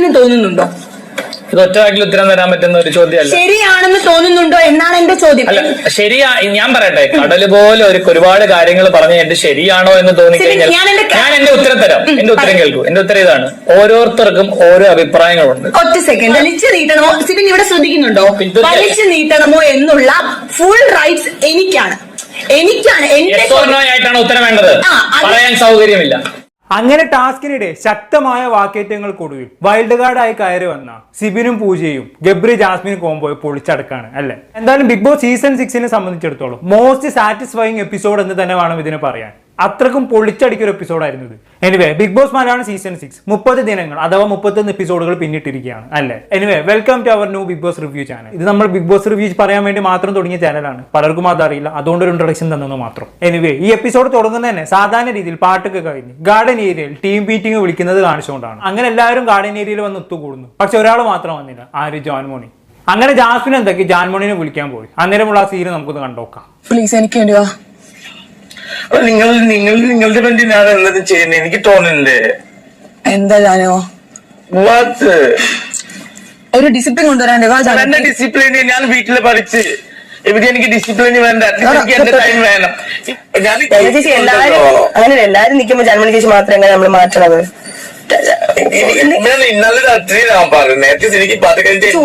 സിബിന് തോന്നുന്നുണ്ടോ? ഇത് ഉത്തരം തരാൻ പറ്റുന്ന ഒരു ചോദ്യമല്ല. ശരിയാണെന്ന് തോന്നുന്നുണ്ടോ എന്നാണ് എന്റെ ചോദ്യം. അല്ല ശരിയാ ഞാൻ പറയട്ടെ കടൽ പോലെ ഒരു ഒരുപാട് കാര്യങ്ങൾ പറഞ്ഞ എന്റെ ശരിയാണോ എന്ന് തോന്നിക്കഴിഞ്ഞാൽ ഞാൻ എന്റെ ഉത്തരം തരാം. എന്റെ ഉത്തരം കേൾക്കൂ. എന്റെ ഉത്തരം ഇതാണ്. ഓരോരുത്തർക്കും ഓരോ അഭിപ്രായങ്ങളുണ്ട്. ഒറ്റ സെക്കൻഡ് വലിച്ചു നീട്ടണമോ സിബിൻ ഇവിടെ ശ്രദ്ധിക്കുന്നുണ്ടോ? വലിച്ചു നീട്ടണമോ എന്നുള്ള ഫുൾ റൈറ്റ്സ് എനിക്കാണ്. എനിക്കാണ്. എന്റെ ആയിട്ടാണ് ഉത്തരം വേണ്ടത്. പറയാൻ സൗകര്യമില്ല. അങ്ങനെ ടാസ്കിനിടെ ശക്തമായ വാക്കേറ്റങ്ങൾക്കൊടുവിൽ വൈൽഡ് കാർഡായി കയറി വന്ന സിബിനും പൂജയും ഗബ്രി ജാസ്മിൻ കോംബോയെ പൊളിച്ചടക്കാണ് അല്ലെ? എന്തായാലും ബിഗ് ബോസ് സീസൺ സിക്സിനെ സംബന്ധിച്ചിടത്തോളം മോസ്റ്റ് സാറ്റിസ്ഫൈങ് എപ്പിസോഡ് എന്ന് തന്നെ വേണം ഇതിനെ പറയാൻ. അത്രക്കും പൊളിച്ചടിക്കൊരു എപ്പിസോഡായിരുന്നു ഇത്. Anyway Bigg Boss Malayalam season six മുപ്പത് ദിനങ്ങൾ അഥവാ മുപ്പത്തൊന്ന് എപ്പിസോഡുകൾ പിന്നിട്ടിരിക്കുകയാണ് അല്ലേ? Anyway welcome to our new Bigg Boss review channel ഇത് നമ്മൾ ബിഗ് ബോസ് റിവ്യൂ പറയാൻ വേണ്ടി മാത്രം തുടങ്ങിയ ചാനലാണ് പലർക്കും അതറിയില്ല. അതുകൊണ്ട് ഒരു ഇൻട്രൊഡക്ഷൻ തന്നെന്ന് മാത്രം. എനിവേ ഈ എപ്പിസോഡ് തുടങ്ങുന്ന തന്നെ സാധാരണ രീതിയിൽ പാട്ടൊക്കെ കഴിഞ്ഞ് ഗാർഡൻ ഏരിയയിൽ ടീം മീറ്റിംഗ് വിളിക്കുന്നത് കാണിച്ചുകൊണ്ടാണ്. അങ്ങനെ എല്ലാവരും ഗാർഡൻ ഏരിയയിൽ വന്ന് ഒത്തുകൂടുന്നു. പക്ഷെ ഒരാൾ മാത്രം വന്നില്ല. ആര്? ജോൻമോണി. അങ്ങനെ ജാസ്മിൻ എന്തൊക്കെ? ജാൻമോണിനെ വിളിക്കാൻ പോയി. അന്നേരമുള്ള ആ സീന് നമുക്കൊന്ന് കണ്ടോക്കാം. പ്ലീസ് എനിക്ക് വേണ്ടി അപ്പൊ നിങ്ങൾ നിങ്ങൾ നിങ്ങളുടെ വേണ്ടി ഞാൻ എന്നതും ചെയ്യുന്നത് എനിക്ക് തോന്നുന്നില്ലേ എന്താ ജാനോ? വാത്ത് ഒരു ഡിസിപ്ലിൻ കൊണ്ടുവരാൻ ഡിസിപ്ലിൻ. എന്റെ ഞാൻ വീട്ടിൽ പഠിച്ച്. ഇവിടെ എനിക്ക് ഡിസിപ്ലിന് വേണ്ട? എനിക്ക് എന്റെ ടൈം വേണം. ചേച്ചി എല്ലാരും അങ്ങനെ എല്ലാരും നിൽക്കുമ്പോ ജന്മണി ചേച്ചി മാത്രം എങ്ങനെ നമ്മൾ മാറ്റണത്? ഇന്നലെ രാത്രി ഞാൻ പറഞ്ഞു. എനിക്ക്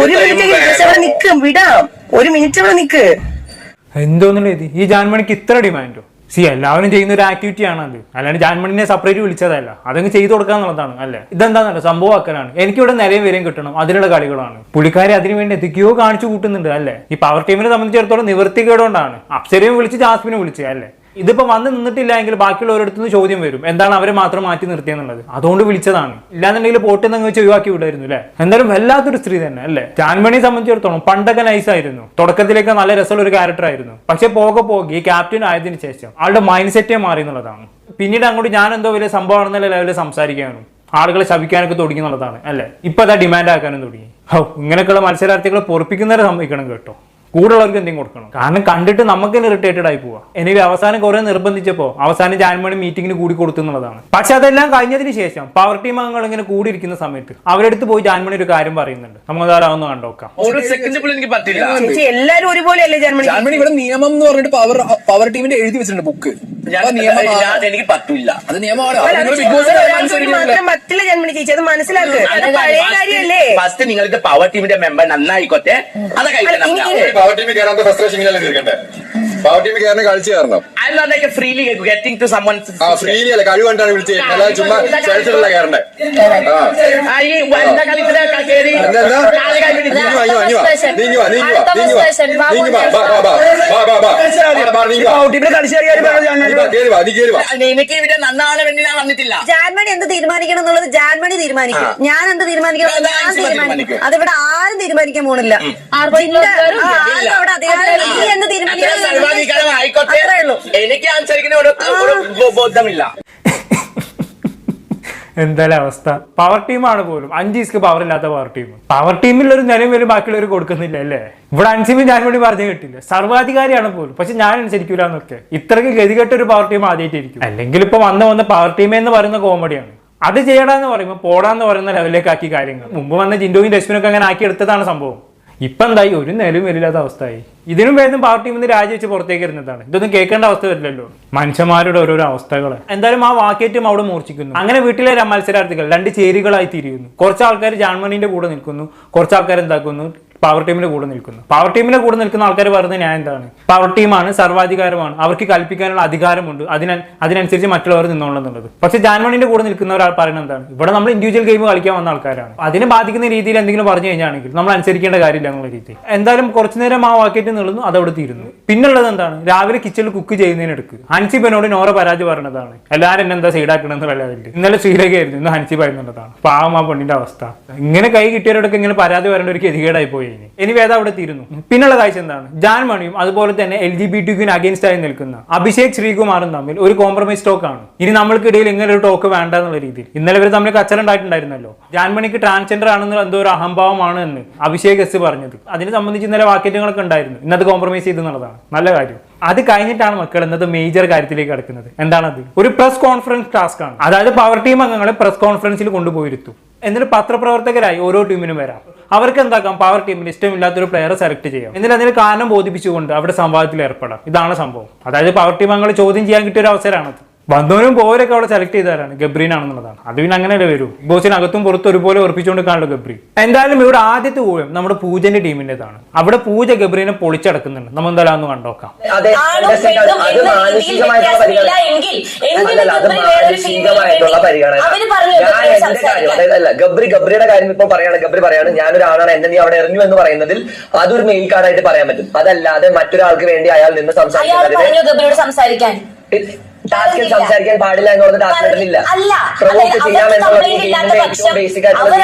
ഒരു മിനിറ്റ് അവിടെ നിക്കും വിടാം. ഒരു മിനിറ്റ് അവിടെ നിക്ക്. എന്തോന്നുള്ള ഇത്? ഈ ജാൻമണിക്ക് ഇത്ര ഡിമാൻഡോ സി എല്ലാവരും ചെയ്യുന്ന ഒരു ആക്ടിവിറ്റി ആണ് അത് അല്ലാണ്ട് ജാൻമണിനെ സെപ്പറേറ്റ് വിളിച്ചതല്ല. അതങ്ങ് ചെയ്തു കൊടുക്കുക എന്നുള്ളതാണ് അല്ലേ? സംഭവം ആക്കലാണ്. എനിക്കിവിടെ നിലയും വരെയും കിട്ടണം. അതിനുള്ള കളികളാണ്. പുള്ളിക്കാരെ അതിന് വേണ്ടി എന്തൊക്കെയോ കാണിച്ചു കൂട്ടുന്നുണ്ട് അല്ലേ? ഈ പവർ ടീമിനെ സംബന്ധിച്ചിടത്തോളം നിവൃത്തികേടുകൊണ്ടാണ്. അപ്സരയും വിളിച്ച് ജാസ്മിനെ വിളിച്ച് അല്ലേ? ഇതിപ്പോ വന്ന് നിന്നിട്ടില്ല എങ്കിൽ ബാക്കിയുള്ളവരടുത്ത് നിന്ന് ചോദ്യം വരും. എന്താണ് അവരെ മാത്രം മാറ്റി നിർത്തിയെന്നുള്ളത്? അതുകൊണ്ട് വിളിച്ചതാണ്. ഇല്ലാന്നുണ്ടെങ്കിൽ പോട്ട് നിന്ന് വെച്ച് ഒഴിവാക്കി വിടായിരുന്നു അല്ലേ? എന്തായാലും വല്ലാത്തൊരു സ്ത്രീ തന്നെ അല്ലേ? ജാൻമണിയെ സംബന്ധിച്ചിടത്തോളം പണ്ടൊക്കെ നൈസ് ആയിരുന്നു. തുടക്കത്തിലേക്ക് നല്ല രസമുള്ള ഒരു ക്യാരക്ടർ ആയിരുന്നു. പക്ഷെ പോകെ പോകെ ക്യാപ്റ്റൻ ആയതിനു ശേഷം ആളുടെ മൈൻഡ് സെറ്റേ മാറി എന്നുള്ളതാണ്. പിന്നീട് അങ്ങോട്ട് ഞാൻ എന്തോ വലിയ സംഭവമാണെന്നുള്ള ലെവലിൽ സംസാരിക്കാനും ആളുകളെ ശപിക്കാനൊക്കെ തുടങ്ങി എന്നുള്ളതാണ് അല്ലേ? ഇപ്പൊ അതാ ഡിമാൻഡ് ആക്കാനും തുടങ്ങി. ഇങ്ങനെയൊക്കെയുള്ള മത്സരാർത്ഥികളെ പൊറപ്പിക്കുന്നവരെ സമ്മതിക്കണം കേട്ടോ. കൂടുള്ളവർക്ക് എന്തെങ്കിലും കൊടുക്കണം. കാരണം കണ്ടിട്ട് നമുക്ക് ഇറിറ്റേറ്റഡ് ആയി പോവാ. എനിക്ക് അവസാനം കുറെ നിർബന്ധിച്ചപ്പോ അവസാനം ജാൻമണി മീറ്റിംഗിന് കൂടി കൊടുത്തു എന്നുള്ളതാണ്. പക്ഷെ അതെല്ലാം കഴിഞ്ഞതിന് ശേഷം പവർ ടീം അംഗങ്ങൾ ഇങ്ങനെ കൂടിയിരിക്കുന്ന സമയത്ത് അവരെടുത്ത് പോയി ജാൻമണി ഒരു കാര്യം പറയുന്നുണ്ട്. നമുക്ക് അതാരാന്ന് കണ്ടോക്കാം ഒരു സെക്കൻഡ് പോലും എനിക്ക് പറ്റില്ല എല്ലാരും ഒരുപോലെയല്ലേ ജന്മണി ജാൻമണി ഇവിടെ നിയമം എന്ന് പറഞ്ഞിട്ട് പവർ പവർ ടീമിന്റെ എഴുതി വെച്ചിട്ടുണ്ട് ബുക്ക് എനിക്ക് പറ്റില്ല അത് നിയമമാണ്. പറ്റില്ല ജന്മണി ചേച്ചി അത് മനസ്സിലാക്കുക പഴയ കാര്യല്ലേ ഫസ്റ്റ് നിങ്ങളുടെ പവർ ടീമിന്റെ മെമ്പർ നന്നായിക്കോട്ടെ. അത് ടീമിൽ someone's ആ ഫ്രീലി അല്ല കഴിവണ്ടാണ് ചുമ്മാ കയറണ്ടേ ആ. ഈ വനിതാ കളിക്കുന്ന കയറി എന്താ എന്താ? കാൽ കൈ പിടിച്ച് നീങ്ങി വാ, നീങ്ങി വാ, നീങ്ങി വാ, നീങ്ങി വാ, നീങ്ങി വാ, നീങ്ങി വാ, ബാ, ബാ, ബാ, ബാ, ബാ, ബാ. നീങ്ങി വാ. കളിച്ചു കേറി വാ, നീ കേറി വാ. എനിക്ക് ഇവിടെ നന്നാണ് വേണ്ടി ഞാൻ വന്നിട്ടില്ല. ജാൻമണി എന്ത് തീരുമാനിക്കണം എന്നുള്ളത് ജാൻമണി തീരുമാനിക്കും. ഞാൻ എന്ത് തീരുമാനിക്കണം അത് ഞാൻ തീരുമാനിക്കും. അതിവിടെ ആരും തീരുമാനിക്കാൻ പോണില്ല. ആർക്കും അവിടെ അധികാരം എന്ത് തീരുമാനിക്കണം ആയിക്കോട്ടെ എനിക്ക് അനുസരിക്കുന്ന ബോധമില്ല. എന്തായാലും അവസ്ഥ. പവർ ടീമാണ് പോലും. അഞ്ച് ഈസ്ക്ക് പവർ ഇല്ലാത്ത പവർ ടീം പവർ ടീമിൽ ഒരു നിലയും വരും ബാക്കിയുള്ളവർ കൊടുക്കുന്നില്ല അല്ലേ? ഇവിടെ അൻസിമി ഞാൻ വേണ്ടി പറഞ്ഞു കിട്ടില്ല. സർവാധികാരിയാണ് പോലും. പക്ഷെ ഞാൻ അനുസരിക്കൂല എന്നൊക്കെ. ഇത്രയ്ക്ക് ഗതികെട്ട ഒരു പവർ ടീം ആദ്യമായിട്ടിരിക്കും. അല്ലെങ്കിൽ ഇപ്പൊ വന്ന വന്ന പവർ ടീം എന്ന് പറയുന്ന കോമഡിയാണ് അത് ചെയ്യടാന്ന് പറയുമ്പോൾ പോടാന്ന് പറയുന്ന ലെവലിലേക്ക് ആക്കി കാര്യങ്ങൾ. മുമ്പ് വന്ന ജിൻഡോയും രശ്മിനൊക്കെ അങ്ങനെ ആക്കി എടുത്തതാണ് സംഭവം. ഇപ്പൊ എന്തായി? ഒരു നിലയും വരില്ലാത്ത അവസ്ഥയായി. ഇതിനും വേദം പവർ ടീമിൽ നിന്ന് രാജിവെച്ച് പുറത്തേക്ക് ഇരുന്നതാണ് ഇതൊന്നും കേൾക്കേണ്ട അവസ്ഥ വരില്ലല്ലോ. മനുഷ്യന്മാരുടെ ഓരോരോ അവസ്ഥകൾ എന്തായാലും ആ വാക്കേറ്റം അവിടെ മൂർച്ഛിക്കുന്നു. അങ്ങനെ വീട്ടിലെ മത്സരാർത്ഥികൾ രണ്ട് ചേരികളായി തിരിയുന്നു. കുറച്ച് ആൾക്കാർ ജാൻമണിന്റെ കൂടെ നിൽക്കുന്നു. കുറച്ച് ആൾക്കാർ എന്താക്കുന്നു? പവർ ടീമിന്റെ കൂടെ നിൽക്കുന്നു. പവർ ടീമിന്റെ കൂടെ നിൽക്കുന്ന ആൾക്കാർ പറയുന്നത് ഞാൻ എന്താണ്? പവർ ടീമാണ് സർവാധികാരമാണ്. അവർക്ക് കൽപ്പിക്കാനുള്ള അധികാരമുണ്ട്. അതിന അതിനനുസരിച്ച് മറ്റുള്ളവർ നിന്നോളുന്നുള്ളത്. പക്ഷെ ജാൻമണിന്റെ കൂടെ നിൽക്കുന്ന ഒരാൾ പറയുന്നത് എന്താണ്? ഇവിടെ നമ്മൾ ഇൻഡിവിജ്വൽ ഗെയിം കളിക്കാൻ വന്ന ആൾക്കാരാണ്. അതിനെ ബാധിക്കുന്ന രീതിയിൽ എന്തെങ്കിലും പറഞ്ഞു കഴിഞ്ഞാണെങ്കിൽ നമ്മൾ അനുസരിക്കേണ്ട കാര്യമില്ല എന്നുള്ള രീതി എന്തായാലും കുറച്ചു നേരം ആ വാക്കേറ്റ് നീളുന്നു അതവിടെ തീരുന്നു. പിന്നുള്ളത് എന്താണ്? രാവിലെ കിച്ചണിൽ കുക്ക് ചെയ്യുന്നതിനെടുക്ക്. ഹൻസിബനോട് നോറ പരാതി പറഞ്ഞതാണ്. എല്ലാവരും എന്നെ എന്താ സൈഡാക്കണമെന്ന് പറയാതില്ല ഇന്നലെ ശ്രീലകയായിരുന്നു ഇന്ന് ഹൻസി പറയുന്നുള്ളതാണ്. പാവം ആ പെണ്ണിന്റെ അവസ്ഥ. ഇങ്ങനെ കൈ കിട്ടിയവരോടൊക്കെ ഇങ്ങനെ പരാതി പറയേണ്ട ഒരു ഗതികേടായി പോയി. ഇനി ഇനി വേദ അവിടെ തീരുന്നു. പിന്നുള്ള കാഴ്ച എന്താണ്? ജാൻ മണിയും അതുപോലെ തന്നെ എൽ ജി ബി ടിക്കിന് അഗേൻസ്റ്റ് ആയി നിൽക്കുന്ന അഭിഷേക് ശ്രീകുമാറും തമ്മിൽ ഒരു കോംപ്രമൈസ് ടോക്ക് ആണ്. ഇനി നമ്മൾക്കിടയിൽ ഇങ്ങനെ ഒരു ടോക്ക് വേണ്ട എന്നുള്ള രീതിയിൽ. ഇന്നലെ ഇവർ തമ്മിൽ കച്ചറുണ്ടായിട്ടുണ്ടായിരുന്നല്ലോ ജാൻമണിക്ക് ട്രാൻസ്ജെൻഡർ ആണെന്ന് എന്തോ ഒരു അഹംഭാവമാണ് എന്ന് അഭിഷേക് എസ് പറഞ്ഞത്. അതിനെ സംബന്ധിച്ച് ഇന്നലെ വാക്യങ്ങളൊക്കെ ഉണ്ടായിരുന്നു. ഇന്നത് കോംപ്രമൈസ് ചെയ്തു എന്നുള്ളതാണ്. നല്ല കാര്യം. അത് കഴിഞ്ഞിട്ടാണ് മക്കൾ എന്നത് മേജർ കാര്യത്തിലേക്ക് കിടക്കുന്നത്. എന്താണത്? ഒരു പ്രസ് കോൺഫറൻസ് ടാസ്ക് ആണ്. അതായത് പവർ ടീം അംഗങ്ങളെ പ്രസ് കോൺഫറൻസിൽ കൊണ്ടുപോയിരുത്തും. എന്നിട്ട് പത്രപ്രവർത്തകരായി ഓരോ ടീമിനും വരാം. അവർക്ക് എന്താക്കാം? പവർ ടീമിന് ഇഷ്ടമില്ലാത്തൊരു പ്ലെയറെ സെലക്ട് ചെയ്യാം. എന്നിട്ട് അതിന് കാരണം ബോധിപ്പിച്ചുകൊണ്ട് അവിടെ സംവാദത്തിൽ ഏർപ്പെടാം. ഇതാണ് സംഭവം. അതായത് പവർ ടീം അങ്ങനെ ചോദ്യം ചെയ്യാൻ കിട്ടിയ ഒരു അവസരമാണത് ബന്ധുവിനും പോരൊക്കെ അവിടെ സെലക്ട് ചെയ്താലാണ് ഗബ്രീൻ ആണെന്നുള്ളതാണ് അത് പിന്നെ അങ്ങനെയല്ലേ വരൂ. ബോസിനകത്തും പുറത്തും ഒരുപോലെ ഉറപ്പിച്ചുകൊണ്ട് കാണുമല്ലോ ഗബ്രി. എന്തായാലും ഇവിടെ ആദ്യത്തെ ഊഴം നമ്മുടെ പൂജന്റെ ടീമിന്റേതാണ്. അവിടെ പൂജ ഗബ്രീനെ പൊളിച്ചടക്കുന്നുണ്ട്. നമ്മൾ എന്തായാലും ഒന്ന് കണ്ടോക്കാം ഗബ്രി ഗബ്രിയോട് കാര്യം ഇപ്പോൾ പറയാണ് ഗബ്രി പറയാണ് ഞാനൊരാണാണ് എന്നെ നീ അവിടെ എറിഞ്ഞു എന്ന് പറയുന്നതിൽ അതൊരു മെയിൽ കാർഡായിട്ട് പറയാൻ പറ്റും. അതല്ലാതെ മറ്റൊരാൾക്ക് വേണ്ടി അയാൾ നിന്ന് സംസാരിക്കാൻ. ടാസ്കിൽ. സംസാരിക്കാൻ പാടില്ല എന്ന് പറഞ്ഞ അല്ല പ്രൊവോക്ക് ചെയ്യാം അവർക്ക് എന്നുള്ളത് ഗെയിമിന്റെ ഏറ്റവും ബേസിക് ആയിട്ടുള്ള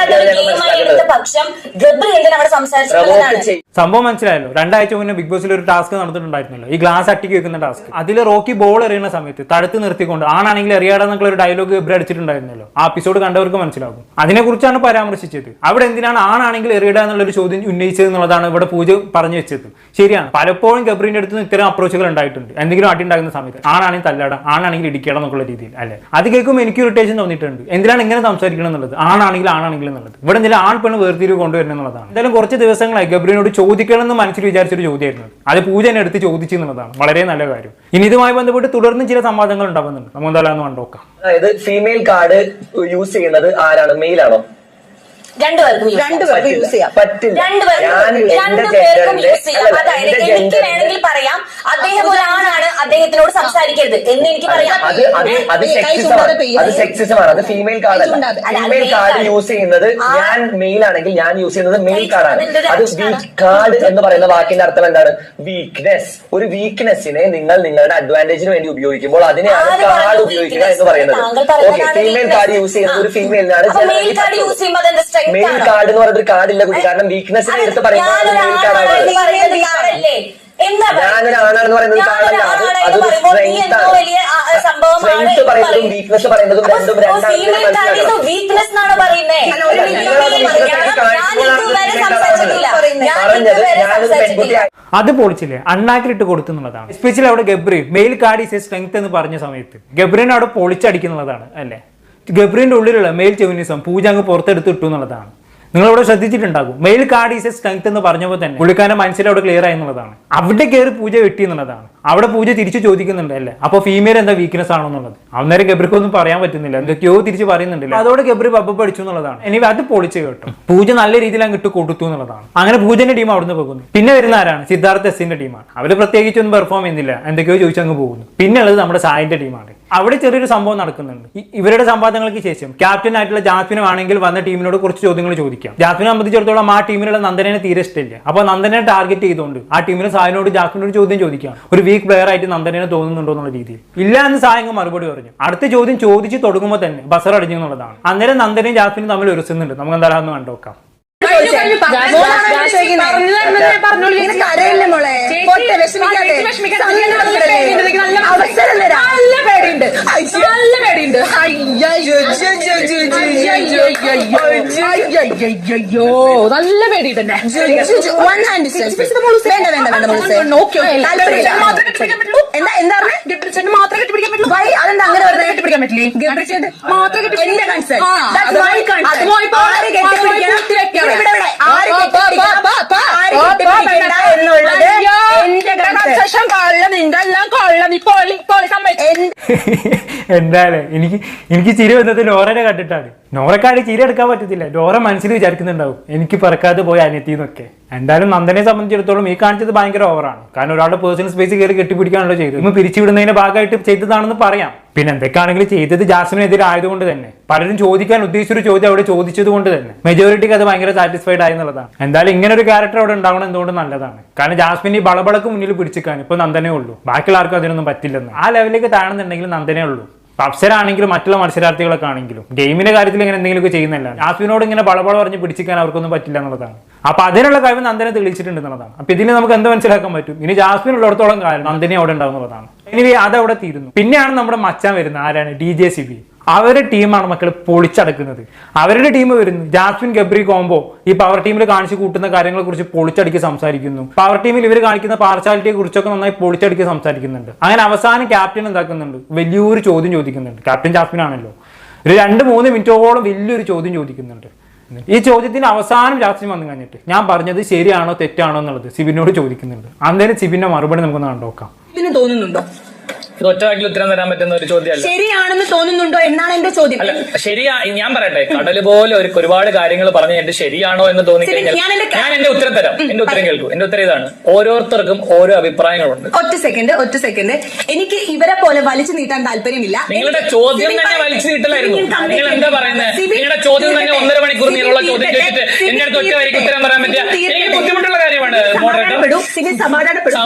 സംഭവം മനസ്സിലായല്ലോ. രണ്ടാഴ്ച മുന്നേ ബിഗ് ബോസിൽ ഒരു ടാസ്ക് നടന്നിട്ടുണ്ടായിരുന്നല്ലോ. ഈ ഗ്ലാസ് അട്ടിക്ക് വെക്കുന്ന ടാസ്ക് അതിൽ റോക്കി ബോൾ എറിയുന്ന സമയത്ത് തടുത്ത് നിർത്തിക്കൊണ്ട് ആണാണെങ്കിൽ എറിയാടെന്നൊക്കെ ഒരു ഡയലോഗ് ഇവിടെ അടിച്ചിട്ടുണ്ടായിരുന്നല്ലോ. ആ എപ്പിസോഡ് കണ്ടവർക്ക് മനസ്സിലാകും. അതിനെക്കുറിച്ചാണ് പരാമർശിച്ചത്. അവിടെ എന്തിനാണ് ആണാണെങ്കിൽ എറിയടുക എന്നുള്ള ഒരു ചോദ്യം ഉന്നയിച്ചത് എന്നുള്ളതാണ് ഇവിടെ പൂജ പറഞ്ഞു വെച്ചത്. ശരിയാണ്. പലപ്പോഴും ഗബ്രീന്റെ അടുത്ത് നിന്ന് ഇത്തരം അപ്രോച്ചുകൾ ഉണ്ടായിട്ടുണ്ട്. എന്തെങ്കിലും അടി ഉണ്ടാകുന്ന സമയത്ത് ആണാണെങ്കിൽ തല്ലാട ആണാണെങ്കിൽ ഇടിക്കണം എന്നൊക്കെയുള്ള രീതിയിൽ അല്ലേ? അത് കേൾക്കുമ്പോൾ എനിക്ക് ഇറിറ്റേഷൻ തോന്നിയിട്ടുണ്ട്. എന്തിനാണ് ഇങ്ങനെ സംസാരിക്കണം എന്നുള്ളത്? ആണാണെങ്കിൽ ആണാണെങ്കിൽ എന്നുള്ളത്. ഇവിടെ എന്തെങ്കിലും ആൺ പെണ്ണ് വേർതിരിവ് കൊണ്ടുവരണം എന്നുള്ളതാണ്. എന്തായാലും കുറച്ച് ദിവസങ്ങളായി ഗബ്രിനോട് ചോദിക്കണം എന്ന് മനസ്സിൽ വിചാരിച്ചൊരു ചോദ്യമായിരുന്നു. അത് പൂജ എന്നെ എടുത്ത് ചോദിച്ചു എന്നുള്ളതാണ്. വളരെ നല്ല കാര്യം. ഇനി ഇതുമായി ബന്ധപ്പെട്ട് തുടർന്ന് ചില സംവാദങ്ങൾ ഉണ്ടാവുന്നുണ്ട്. നമുക്ക് എന്തായാലും കണ്ടോക്കാം അതായത് ഫീമെയിൽ കാർഡ് യൂസ് ചെയ്യുന്നത് ആരാണ്? മെയിൽ ആണോ? രണ്ടുപേർക്കും use ചെയ്യാം. രണ്ടുപേർക്ക് യൂസ് ചെയ്യാം. പറ്റില്ല. രണ്ടുപേർക്കും ഞാൻ എന്റെ രണ്ടുപേർക്കും ജെൻഡറിന്റെ യൂസ് ചെയ്യാം. അതായത് എനിക്ക് വേണമെങ്കിൽ പറയാം. അദ്ദേഹം ഒരാളാണ് അദ്ദേഹത്തിനോട് സംസാരിക്കരുത് എന്ന് എനിക്ക് പറയാം. അത് അത് അത് ഏയ് കൈ ചൂണ്ടാതെ പെയ്യ്. അത് സെക്സിസമാണ് അത് ഫീമെയിൽ കാർഡ് അല്ല, female male card card. Use ചെയ്യുന്നത് ആ. ഞാൻ മെയിൽ ആണെങ്കിൽ ഞാൻ യൂസ് ചെയ്യുന്നത് മെയിൽ കാർഡ് കാർഡാണ് അതിന്റെ ഒരു അത്. വീക്ക് കാർഡ് എന്ന് പറയുന്ന വാക്കിന്റെ അർത്ഥം എന്താണ്? വീക്ക്നെസ് ഒരു വീക്ക്നെസ്സിനെ നിങ്ങൾ നിങ്ങളുടെ അഡ്വാന്റേജിന് വേണ്ടി ഉപയോഗിക്കുമ്പോൾ അതിനെയാണ് ആര് കാർഡ് ഉപയോഗിക്കുക weakness? എന്ന് പറയുന്നത് താങ്കൾ പറയുന്നതാണ് ഫീമെയിൽ weakness. കാർഡ് യൂസ് ചെയ്യുന്നത് ഒരു ഫീമെയിലാണ് ഫീമെയിലിനാണ് അപ്പൊ male card use ചെയ്യുമ്പോൾ അതെന്ത് മെയിൽ കാർഡ് എന്ന് പറഞ്ഞൊരു കാർഡ് ഇല്ല കുട്ടി കാരണം വീക്ക്നെസ് എടുത്ത് പറയുന്നത് അത് മെയിൽ ഞാനൊരാളാണെന്ന് കാർഡാണ് പറയുന്നത് കാർഡല്ലേ എന്താ പറയുന്നത് കാർഡല്ല അത് അതൊരു സ്ട്രെങ്ത് ആണ് സ്ട്രെങ്ത് പറയുന്നതും വീക്ക്നെസ് പറയുന്നതും രണ്ടും രണ്ടാണ് വീക്ക്നെസ് എന്നാണ് പറയുന്നത് അത് പൊളിച്ചില്ലേ അണ്ണാക്കിലിട്ട് കൊടുത്തു എന്നുള്ളതാണ് സ്പെഷ്യൽ അവിടെ Gabri male card is strength എന്ന് പറഞ്ഞ സമയത്ത് ഗബ്രീനെ അവിടെ പൊളിച്ചടിക്കുന്നുള്ളതാണ് അല്ലേ ഗബ്രീന്റെ ഉള്ളിലുള്ള മെയിൽ ചെവിനിസം പൂജ അങ്ങ് പുറത്തെടുത്ത് ഇട്ടു എന്നുള്ളതാണ്. നിങ്ങൾ അവിടെ ശ്രദ്ധിച്ചിട്ടുണ്ടാകും. Male card is a strength എന്ന് പറഞ്ഞപ്പോൾ തന്നെ പുള്ളിക്കാരന്റെ മനസ്സിൽ അവിടെ ക്ലിയർ ആയി എന്നുള്ളതാണ്. അവിടെ കയറി പൂജ വെട്ടി എന്നുള്ളതാണ്. അവിടെ പൂജ തിരിച്ചു ചോദിക്കുന്നുണ്ട് അല്ലേ? അപ്പൊ ഫീമെയിൽ എന്താ വീക്ക്നെസ് ആണോ എന്നുള്ളത്? അന്നേരം ഗബ്രിക്ക് ഒന്നും പറയാൻ പറ്റുന്നില്ല. എന്തൊക്കെയോ തിരിച്ച് പറയുന്നുണ്ടല്ലോ അതോടെ ഗബ്രി ബബ്ബ പഠിച്ചു എന്നുള്ളതാണ്. ഇനി അത് പൊളിച്ച് കേട്ടോ. പൂജ നല്ല രീതിയിൽ അങ്ങ് ഇട്ട് കൊടുത്തു എന്നുള്ളതാണ്. അങ്ങനെ പൂജന്റെ ടീം അവിടുന്ന് പോകുന്നു. പിന്നെ വരുന്ന ആരാണ്? സിദ്ധാർത്ഥ എസിന്റെ ടീമാണ് അവർ പ്രത്യേകിച്ചൊന്നും പെർഫോം ചെയ്യുന്നില്ല. എന്തൊക്കെയോ ചോദിച്ചു അങ്ങ് പോകുന്നു. പിന്നെ ഉള്ളത് നമ്മുടെ സായിന്റെ ടീമാണ് അവിടെ ചെറിയൊരു സംഭവം നടക്കുന്നുണ്ട്. ഇവരുടെ സംവാദങ്ങൾക്ക് ശേഷം ക്യാപ്റ്റൻ ആയിട്ടുള്ള ജാസ്മിനും ആണെങ്കിൽ വന്ന ടീമിനോട് കുറച്ച് ചോദ്യങ്ങൾ ചോദിക്കാം. ജാസ്മിനെ സംബന്ധിച്ചിടത്തോളം ആ ടീമിലുള്ള നന്ദനെ തീരെ ഇഷ്ടമില്ല. അപ്പൊ നന്ദനെ ടാർഗറ്റ് ചെയ്തുകൊണ്ട് ആ ടീമിന് സായനോട് ജാസ്മിനോട് ചോദ്യം ചോദിക്കാം. ഒരു വീക്ക് പ്ലെയർ ആയിട്ട് നന്ദനെ തോന്നുന്നുണ്ടോ എന്നുള്ള രീതിയിൽ. ഇല്ല എന്ന് സായങ്ങ് മറുപടി പറഞ്ഞു. അടുത്ത ചോദ്യം ചോദിച്ച് തുടങ്ങുമ്പോൾ തന്നെ ബസർ അടിഞ്ഞു എന്നുള്ളതാണ്. അന്നേരം നന്ദനയും ജാസ്മിനും തമ്മിൽ ഒരുസുന്നുണ്ട് നമുക്ക് എന്തായാലും ഒന്ന് കണ്ടോക്കാം ഇങ്ങനെ കരയല്ലേ മോളെ? പോട്ടെ വിഷമിക്കാതെ? അവസരം തരാം നല്ല പേടിയുണ്ട്. നല്ല പേടിയുണ്ട്. അയ്യോ. നല്ല പേടിയുണ്ട്. തന്നെ വേണ്ട വേണ്ട വേണ്ട മോളെ എന്താ എന്താ മാത്രം കെട്ടിപ്പിടിക്കാൻ പറ്റുള്ളൂ. വൈ അതെന്താ അങ്ങനെ കെട്ടിപ്പിടിക്കാൻ പറ്റില്ലേ? ഗബ്രിച്ചേട്ട് മാത്രം എന്റെ കൺസേൺ ആര് കെട്ടിപ്പിടിക്കണം? ഇവിടെ, ഇവിടെ, ആരെ ആര് കെട്ടിപ്പിടിക്കണം? ആര് കെട്ടിപ്പിടിക്കണ്ട എന്നുള്ളത് എന്റെ കൺസേൺ കൊള്ള നിന്റെ എല്ലാം കൊള്ള. നീ പോളി പോളി സമ്മതിച്ചു. എന്തായാലും എനിക്ക് എനിക്ക് ചിരി വന്നത് നോറനെ കണ്ടിട്ടാണ്. നോറക്കാട് ചീര എടുക്കാൻ പറ്റത്തില്ല. ഡോറ മനസ്സിൽ വിചാരിക്കുന്നുണ്ടാവും. എനിക്ക് പറക്കാതെ പോയി അനിയത്തി എന്നൊക്കെ എന്തായാലും നന്ദനെ സംബന്ധിച്ചിടത്തോളം ഈ കാണിച്ചത് ഭയങ്കര ഓവറാണ് കാരണം ഒരാളുടെ പേഴ്സണൽ സ്പേസ് കയറി കെട്ടിപ്പിടിക്കാണല്ലോ ചെയ്തത്. ഇന്ന് പിരിച്ചുവിടുന്നതിന്റെ ഭാഗമായിട്ട് ചെയ്തതാണെന്ന് പറയാം. പിന്നെ എന്തൊക്കെയാണെങ്കിലും ചെയ്തത് ജാസ്മിനെതിരെ ആയതുകൊണ്ട് തന്നെ. പലരും ചോദിക്കാൻ ഉദ്ദേശിച്ചൊരു ചോദ്യം അവിടെ ചോദിച്ചത് കൊണ്ട് തന്നെ. മെജോറിറ്റിക്ക് അത് ഭയങ്കര സാറ്റിസ്ഫൈഡ് ആയി എന്നുള്ളതാണ്. എന്തായാലും ഇങ്ങനെ ഒരു ക്യാരക്ടർ അവിടെ ഉണ്ടാവണം എന്തുകൊണ്ട് നല്ലതാണ്. കാരണം ജാസ്മിൻ ഈ ബളബളക്ക് മുന്നിൽ പിടിച്ചിക്കാൻ ഇപ്പൊ നന്ദനേ ഉള്ളൂ. ബാക്കിയുള്ള ആർക്കും അതിനൊന്നും പറ്റില്ലെന്ന്. ആ ലെവലിലേക്ക് താഴ്ന്നുണ്ടെങ്കിൽ നന്ദനേ ഉള്ളൂ. അപ്സരാണെങ്കിലും മറ്റുള്ള മത്സരാർത്ഥികളൊക്കെ ആണെങ്കിലും ഗെയിമിന്റെ കാര്യത്തിൽ ഇങ്ങനെ എന്തെങ്കിലുമൊക്കെ ചെയ്യുന്നില്ല ആസ്വിനോട് ഇങ്ങനെ ബളബള പറഞ്ഞ് പിടിച്ചിക്കാൻ അവർക്കൊന്നും പറ്റില്ല എന്നുള്ളതാണ്. അപ്പൊ അതിനുള്ള കഴിവ് നന്ദനെ തെളിയിച്ചിട്ടുണ്ട് എന്നുള്ളതാണ്. അപ്പൊ ഇതിന് നമുക്ക് എന്ത് മനസ്സിലാക്കാൻ പറ്റും? ഇനി ജാസ്മിൻ ഉള്ളിടത്തോളം കാലം നന്ദനെ അവിടെ ഉണ്ടാവുന്നതാണ് ഇനി അത് അവിടെ തീരുന്നു. പിന്നെയാണ് നമ്മുടെ മച്ചാൻ വരുന്നത്. ആരാണ്? D J C B. അവരുടെ ടീമാണ് മക്കൾ പൊളിച്ചടക്കുന്നത്. അവരുടെ ടീം വരുന്നു. ജാസ്മിൻ ഗബ്രി കോംബോ ഈ പവർ ടീമിൽ കാണിച്ചു കൂട്ടുന്ന കാര്യങ്ങളെ കുറിച്ച് പൊളിച്ചടിക്ക് സംസാരിക്കുന്നു. പവർ ടീമിൽ ഇവർ കാണിക്കുന്ന പാർച്ചാലിറ്റിയെ കുറിച്ചൊക്കെ നന്നായി പൊളിച്ചടിക്ക് സംസാരിക്കുന്നുണ്ട്. അങ്ങനെ അവസാനം ക്യാപ്റ്റൻ എന്താക്കുന്നുണ്ട്? വലിയൊരു ചോദ്യം ചോദിക്കുന്നുണ്ട്. ക്യാപ്റ്റൻ ജാസ്മിൻ ആണല്ലോ. ഒരു രണ്ട് മൂന്ന് മിനിറ്റോളം വലിയൊരു ചോദ്യം ചോദിക്കുന്നുണ്ട്. ഈ ചോദ്യത്തിന് അവസാനം ജാസ്മിൻ വന്നു കഴിഞ്ഞിട്ട് ഞാൻ പറഞ്ഞത് ശരിയാണോ തെറ്റാണോ എന്നുള്ളത് സിബിനോട് ചോദിക്കുന്നുണ്ട്. അന്നേരം സിബിന്റെ മറുപടി നമുക്ക് നോക്കാം തോന്നുന്നുണ്ടോ? ഇത് ഒറ്റ ഉത്തരം തരാൻ പറ്റുന്ന ഒരു ചോദ്യമല്ല. ശരിയാണെന്ന് തോന്നുന്നുണ്ടോ എന്നാണ് എന്റെ ചോദ്യം. അല്ല ശരിയാ ഞാൻ പറയട്ടെ കടൽ പോലെ ഒരു ഒരുപാട് കാര്യങ്ങൾ പറഞ്ഞു എന്റെ ശരിയാണോ എന്ന് ശരി, ഞാൻ എന്റെ- ഞാൻ എന്റെ ഉത്തരം തരാം. എന്റെ ഉത്തരം കേൾക്കൂ. എന്റെ ഉത്തരം ഇതാണ്. ഓരോരുത്തർക്കും ഓരോ അഭിപ്രായങ്ങളുണ്ട്. ഒറ്റ സെക്കൻഡ് ഒറ്റ സെക്കൻഡ് എനിക്ക് ഇവരെ പോലെ വലിച്ചു നീട്ടാൻ താല്പര്യമില്ല. നിങ്ങളുടെ ചോദ്യം തന്നെ വലിച്ചു നീട്ടലായിരുന്നു. നിങ്ങൾ എന്താ പറയുന്നത് നിങ്ങളുടെ ചോദ്യം തന്നെ. ഒന്നര മണിക്കൂർ നീളമുള്ള ചോദ്യം ചോദിച്ചിട്ട് എന്റെ അടുത്ത് ഒറ്റ വരിക്ക് ഉത്തരം പറയാൻ പറ്റില്ല എനിക്ക് ബുദ്ധിമുട്ടുള്ള കാര്യമാണ് സമാധാനപ്പെടും. സിബിൻ സമാധാനപ്പെടും.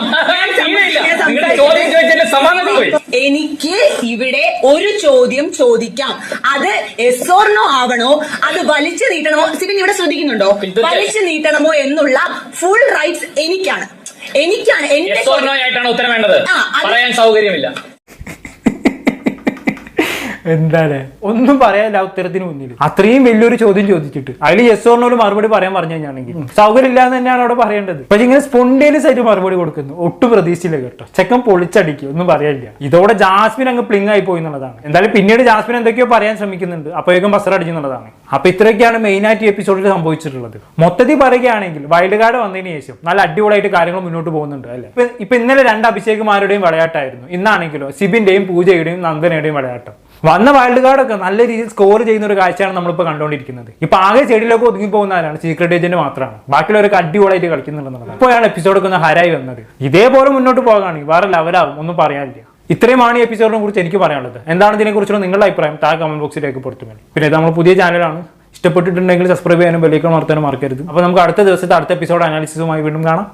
തീരെയില്ല നിങ്ങളുടെ ചോദ്യം ചോദിച്ചതിന്റെ സമാധാനം പോയി എനിക്ക് ഇവിടെ ഒരു ചോദ്യം ചോദിക്കാം. അത് എസ് ഓർണോ ആവണോ? അത് വലിച്ചു നീട്ടണോ സിബിൻ ഇവിടെ ശ്രദ്ധിക്കുന്നുണ്ടോ. വലിച്ചു നീട്ടണമോ എന്നുള്ള ഫുൾ റൈറ്റ്സ് എനിക്കാണ്. എനിക്കാണ്. എന്റെ ഉത്തരം വേണ്ടത്? പറയാൻ സൗകര്യമില്ല. എന്താണ്? ഒന്നും പറയാനില്ല ഉത്തരത്തിന് മുന്നിൽ അത്രയും വലിയൊരു ചോദ്യം ചോദിച്ചിട്ട്. അതിൽ യെസ് ഓർണോട് മറുപടി പറയാൻ പറഞ്ഞു കഴിഞ്ഞാണെങ്കിൽ. സൗകര്യം ഇല്ലാന്ന് തന്നെയാണ് അവിടെ പറയേണ്ടത്. പക്ഷെ ഇങ്ങനെ സ്പോണ്ടേനിയസ് ആയിട്ട് മറുപടി കൊടുക്കുന്നു. ഒട്ടും പ്രതീക്ഷയില്ല കേട്ടോ. ചെക്കൻ പൊളിച്ചടിക്കും. ഒന്നും പറയാനില്ല ഇതോടെ ജാസ്മിൻ അങ്ങ് പ്ലിങ് ആയി പോയി എന്നുള്ളതാണ്. എന്തായാലും പിന്നീട് ജാസ്മിൻ എന്തൊക്കെയോ പറയാൻ ശ്രമിക്കുന്നുണ്ട്. അപ്പോഴേക്കും ബസർ അടിച്ചെന്നുള്ളതാണ് അപ്പൊ ഇത്രയൊക്കെയാണ് മെയിൻ ആയിട്ട് എപ്പിസോഡിൽ സംഭവിച്ചിട്ടുള്ളത്. മൊത്തത്തിൽ പറയുകയാണെങ്കിൽ വൈൽഡ് കാർഡ് വന്നതിന് ശേഷം നല്ല അടിപൊളിയായിട്ട് കാര്യങ്ങൾ മുന്നോട്ട് പോകുന്നുണ്ട് അല്ലെ? ഇപ്പൊ ഇന്നലെ രണ്ട് അഭിഷേകുമാരുടെയും വിളയാട്ടായിരുന്നു. ഇന്നാണെങ്കിലോ സിബിന്റെയും പൂജയുടെയും നന്ദനയുടെയും വിളയാട്ടം. വന്ന വൈൽഡ് കാർഡൊക്കെ നല്ല രീതിയിൽ സ്കോർ ചെയ്യുന്ന ഒരു കാഴ്ചയാണ് നമ്മളിപ്പോൾ കണ്ടുകൊണ്ടിരിക്കുന്നത് ഇപ്പൊ ആകെ ചെടിയിലൊക്കെ ഒതുങ്ങി പോകുന്നവരാണ് സീക്രട്ട് ഏജന്റ് മാത്രമാണ്. ബാക്കിയുള്ളവരൊക്കെ അടിപൊളിയായിട്ട് കളിക്കുന്നുണ്ടെന്നുള്ളത്. ഇപ്പോഴാണ് എപ്പിസോഡൊക്കെ ഒന്ന് ഹരായി വന്നത്. ഇതേപോലെ മുന്നോട്ട് പോകാണെങ്കിൽ വേറെ ലെവലാവും ഒന്നും പറയാനില്ല. ഇത്രയുമാണ് ഈ എപ്പിസോഡിനെ കുറിച്ച് എനിക്ക് പറയാനുള്ളത്. എന്താണ് ഇതിനെ കുറിച്ചുള്ള നിങ്ങളുടെ അഭിപ്രായം? താഴെ കമന്റ് ബോക്സിൽ വേണം പിന്നെ നമ്മൾ പുതിയ ചാനലാണ് ഇഷ്ടപ്പെട്ടിട്ടുണ്ടെങ്കിൽ സബ്സ്ക്രൈബ് ചെയ്യാനും ബെല്ലേക്കും മറത്താനും മറക്കരുത്. അപ്പോൾ നമുക്ക് അടുത്ത ദിവസത്തെ അടുത്ത എപ്പിസോഡ് അനാലിസിസുമായി വീണ്ടും കാണാം.